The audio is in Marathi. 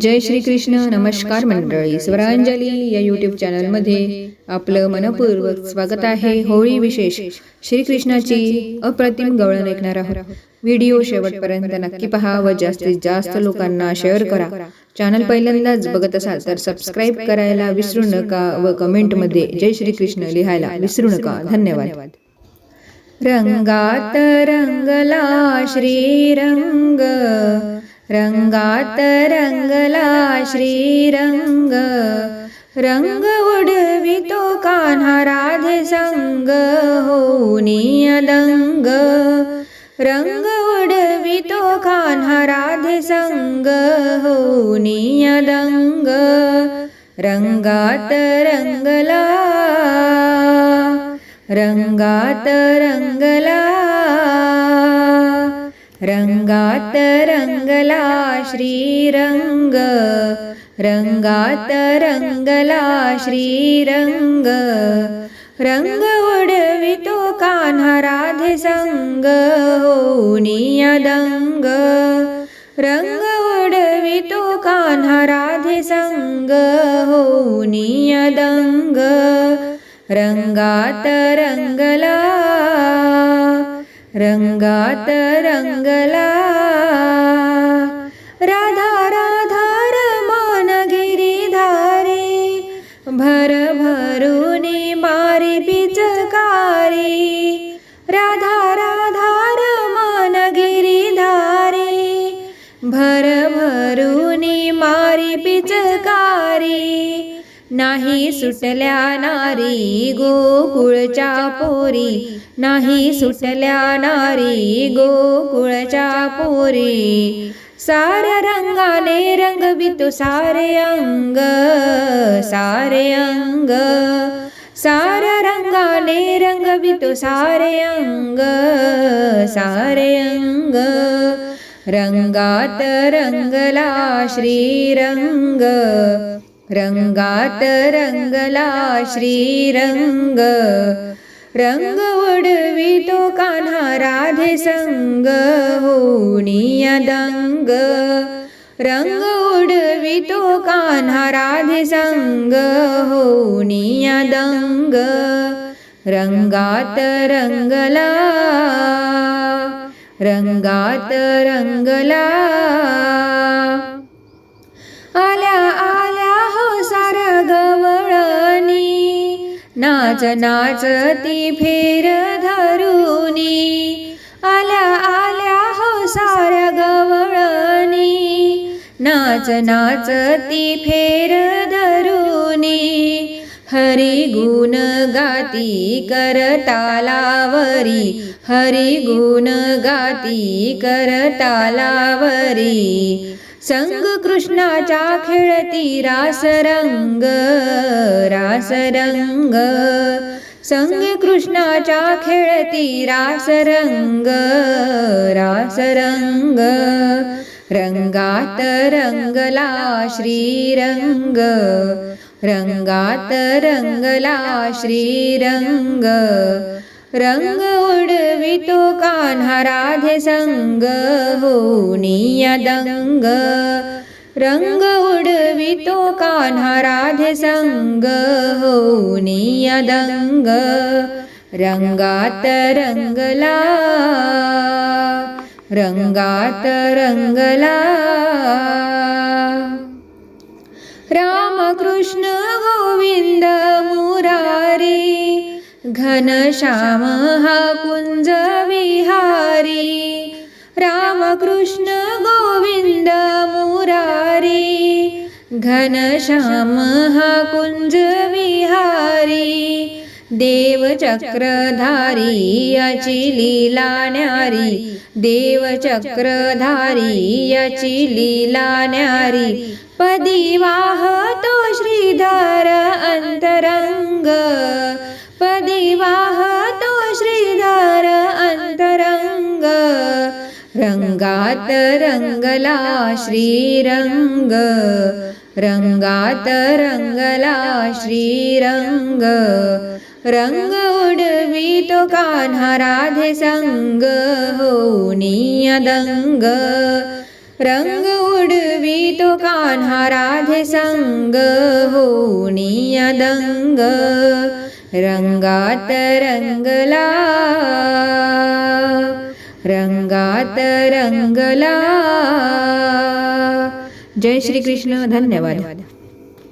जय श्री कृष्ण नमस्कार मंडळी. स्वरांजली या यूट्यूब चॅनलमध्ये आपलं मनपूर्वक स्वागत आहे. होळी विशेष श्रीकृष्णाची अप्रतिम गवळण ऐकणार आहोत. व्हिडिओ शेवटपर्यंत नक्की पहा व जास्तीत जास्त लोकांना शेअर करा. चॅनल पहिल्यांदाच बघत असाल तर सबस्क्राईब करायला विसरू नका व कमेंटमध्ये जय श्रीकृष्ण लिहायला विसरू नका. धन्यवाद. रंगात रंगला श्रीरंग. रंगात रंगला श्रीरंग रंग उडवितो कान्हा राधे संग होनी अदंग. रंग उडवितो कान्हा राधे संग होनी अदंग. रंगात रंगला रंगात रंगला रंगात रंगला श्रीरंग रंगात रंगला श्रीरंग रंग उडवितो कान्हा राधे संग होनिया दंग रंग उडवितो कान्हा राधे संग होनिया दंग रंगात रंगला रंगात रंगला राधा राधा रमान गिरीधारी भर भरुनी मारी पिचकारी. राधा राधा रमान गिरीधारी भर भरुनी नाही सुटल्या नारी गोकुळच्या पोरी. नाही सुटल्या नारी गोकुळच्या पोरी. साऱ्या रंगाने रंगवितो सारे अंग सारे अंग. साऱ्या रंगाने रंगवितो सारे अंग सारे अंग. रंगात रंगला श्रीरंग. रंगात रंगला श्रीरंग. रंग उडवितो कान्हा राधे संग. होनी दंग रंग उडवितो कान्हा राधे संग. होनी दंग रंगात रंगला रंगात रंगला नाच नाच ती फेर धरुनी आल्या आल्या हो साऱ्या गवळणी. नाच नाच ती फेर धरुनी. हरी गुण गाती करतालावरी. हरी गुण गाती करतालावरी. संग कृष्णाच्या खेळती रासरंग. रासरंग. संग कृष्णाच्या खेळती रासरंग रासरंग. रंगात रंगला श्रीरंग रंगात रंगला श्रीरंग. रंग उडवितो कान्हा राधे संग होनी दंग. रंग उडवितो कान्हा राधे संग होनी अदंग रंगात रंगला रंगात रंगला रामकृष्ण गोविंद मुरारी घनश्याम हा कुंज विहारी रामकृष्ण गोविंद मुरारी. घनश्याम हा कुंज विहारी देव चक्रधारी याची लीला न्यारी देव चक्रधारी याची लीला न्यारी. पदी वाहतो श्रीधर अंतरंग पदी वाहतो श्रीधर अंतरंग रंगात रंगला श्रीरंग. रंगात रंगला श्रीरंग रंग उडवितो कान्हा राधे संग होनी दंग. रंग उडवी तो कान्हा राधे संग होणीया दंग. रंगात रंगला रंगात रंगला जय श्री कृष्ण धन्यवाद.